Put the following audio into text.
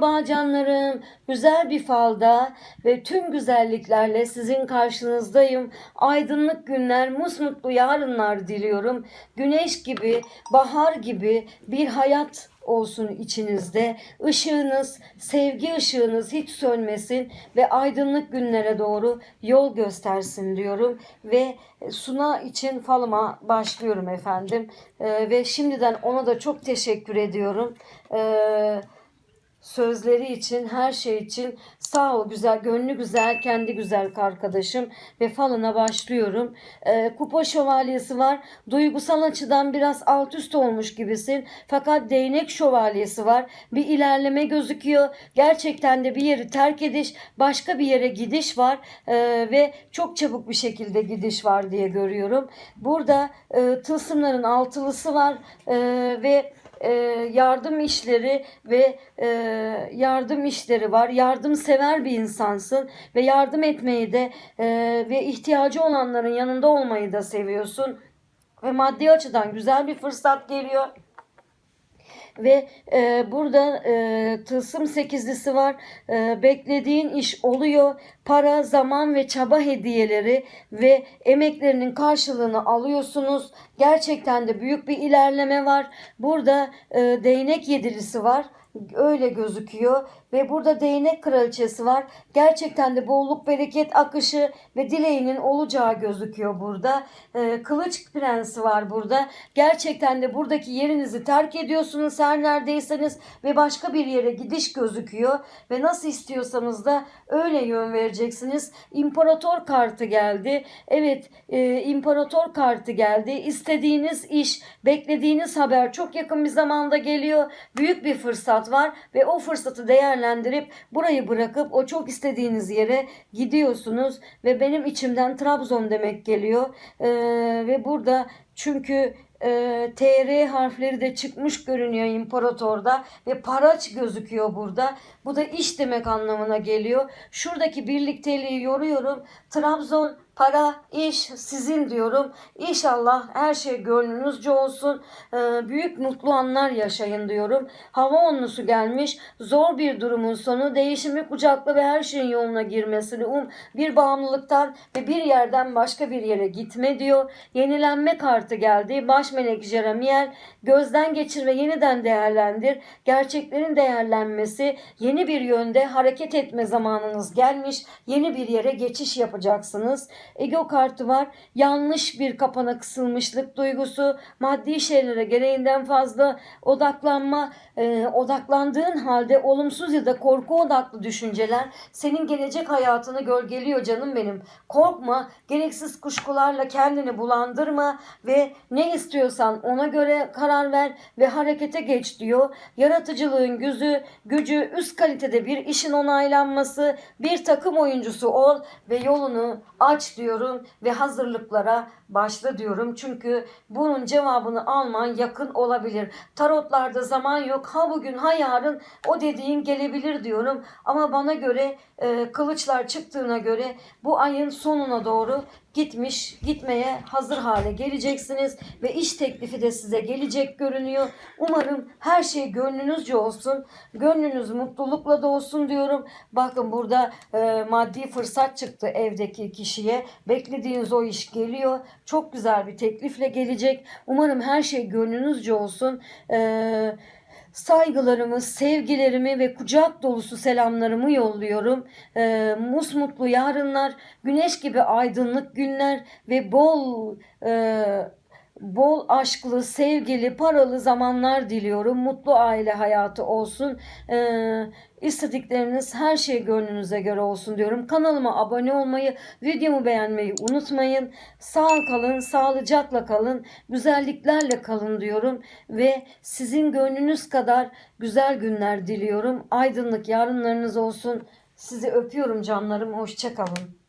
Merhaba canlarım. Güzel bir falda ve tüm güzelliklerle sizin karşınızdayım. Aydınlık günler, musmutlu yarınlar diliyorum. Güneş gibi, bahar gibi bir hayat olsun içinizde. Işığınız, sevgi ışığınız hiç sönmesin ve aydınlık günlere doğru yol göstersin diyorum. Ve Suna için falıma başlıyorum efendim. Ee, ve şimdiden ona da çok teşekkür ediyorum. Ee, sözleri için, her şey için sağ ol güzel, gönlü güzel, kendi güzel arkadaşım ve falına başlıyorum. Ee, kupa şövalyesi var. Duygusal açıdan biraz alt üst olmuş gibisin. Fakat değnek şövalyesi var. Bir ilerleme gözüküyor. Gerçekten de bir yeri terk ediş, başka bir yere gidiş var Ee, ve çok çabuk bir şekilde gidiş var diye görüyorum. Burada e, tılsımların altılısı var e, ve e, yardım işleri ve e, yardım işleri var. Yardımsever bir insansın ve yardım etmeyi de e, ve ihtiyacı olanların yanında olmayı da seviyorsun. Ve maddi açıdan güzel bir fırsat geliyor. Ve e, burada e, tılsım sekizlisi var. E, beklediğin iş oluyor. Para, zaman ve çaba hediyeleri ve emeklerinin karşılığını alıyorsunuz. Gerçekten de büyük bir ilerleme var. Burada e, değnek yedilisi var öyle gözüküyor ve burada değnek kraliçesi var. Gerçekten de bolluk bereket akışı ve dileğinin olacağı gözüküyor burada. Ee, kılıç prensi var burada. Gerçekten de buradaki yerinizi terk ediyorsunuz her neredeyseniz ve başka bir yere gidiş gözüküyor ve nasıl istiyorsanız da öyle yön vereceksiniz. İmparator kartı geldi. Evet, e, imparator kartı geldi. İstediğiniz iş, beklediğiniz haber çok yakın bir zamanda geliyor. Büyük bir fırsat var ve o fırsatı değerlendirip burayı bırakıp o çok istediğiniz yere gidiyorsunuz ve benim içimden Trabzon demek geliyor Ee, ve burada çünkü e, TR harfleri de çıkmış görünüyor imparatorda ve para gözüküyor burada. Bu da iş demek anlamına geliyor. Şuradaki birlikteliği yoruyorum. Trabzon para, iş sizin diyorum. İnşallah her şey gönlünüzce olsun. Ee, büyük mutlu anlar yaşayın diyorum. Hava onlusu gelmiş. Zor bir durumun sonu. Değişimi kucakla ve her şeyin yoluna girmesini um. Bir bağımlılıktan ve bir yerden başka bir yere gitme diyor. Yenilenme kartı geldi. Baş melek Jeremiel gözden geçir ve yeniden değerlendir. Gerçeklerin değerlenmesi, yeni bir yönde hareket etme zamanınız gelmiş. Yeni bir yere geçiş yapacaksınız. Ego kartı var. Yanlış bir kapana kısılmışlık duygusu, maddi şeylere gereğinden fazla odaklanma, e, odaklandığın halde olumsuz ya da korku odaklı düşünceler senin gelecek hayatını gölgeliyor canım benim. Korkma, gereksiz kuşkularla kendini bulandırma ve ne istiyorsan ona göre karar ver ve harekete geç diyor. Yaratıcılığın gücü, gücü üst kalitede bir işin onaylanması, bir takım oyuncusu ol ve yolunu aç diyorum ve hazırlıklara başla diyorum. Çünkü bunun cevabını alman yakın olabilir. Tarotlarda zaman yok. Ha bugün ha yarın o dediğin gelebilir diyorum. Ama bana göre e, kılıçlar çıktığına göre bu ayın sonuna doğru gitmiş, gitmeye hazır hale geleceksiniz ve iş teklifi de size gelecek görünüyor. Umarım her şey gönlünüzce olsun. Gönlünüz mutlulukla da olsun diyorum. Bakın burada e, maddi fırsat çıktı evdeki kişiye. Beklediğiniz o iş geliyor. Çok güzel bir teklifle gelecek. Umarım her şey gönlünüzce olsun. Eee Saygılarımı, sevgilerimi ve kucak dolusu selamlarımı yolluyorum. Ee, musmutlu yarınlar, güneş gibi aydınlık günler ve bol e, bol aşklı, sevgili, paralı zamanlar diliyorum. Mutlu aile hayatı olsun. Ee, istedikleriniz her şey gönlünüze göre olsun diyorum. Kanalıma abone olmayı, videomu beğenmeyi unutmayın. Sağ kalın, sağlıcakla kalın, güzelliklerle kalın diyorum. Ve sizin gönlünüz kadar güzel günler diliyorum. Aydınlık yarınlarınız olsun. Sizi öpüyorum canlarım. Hoşçakalın.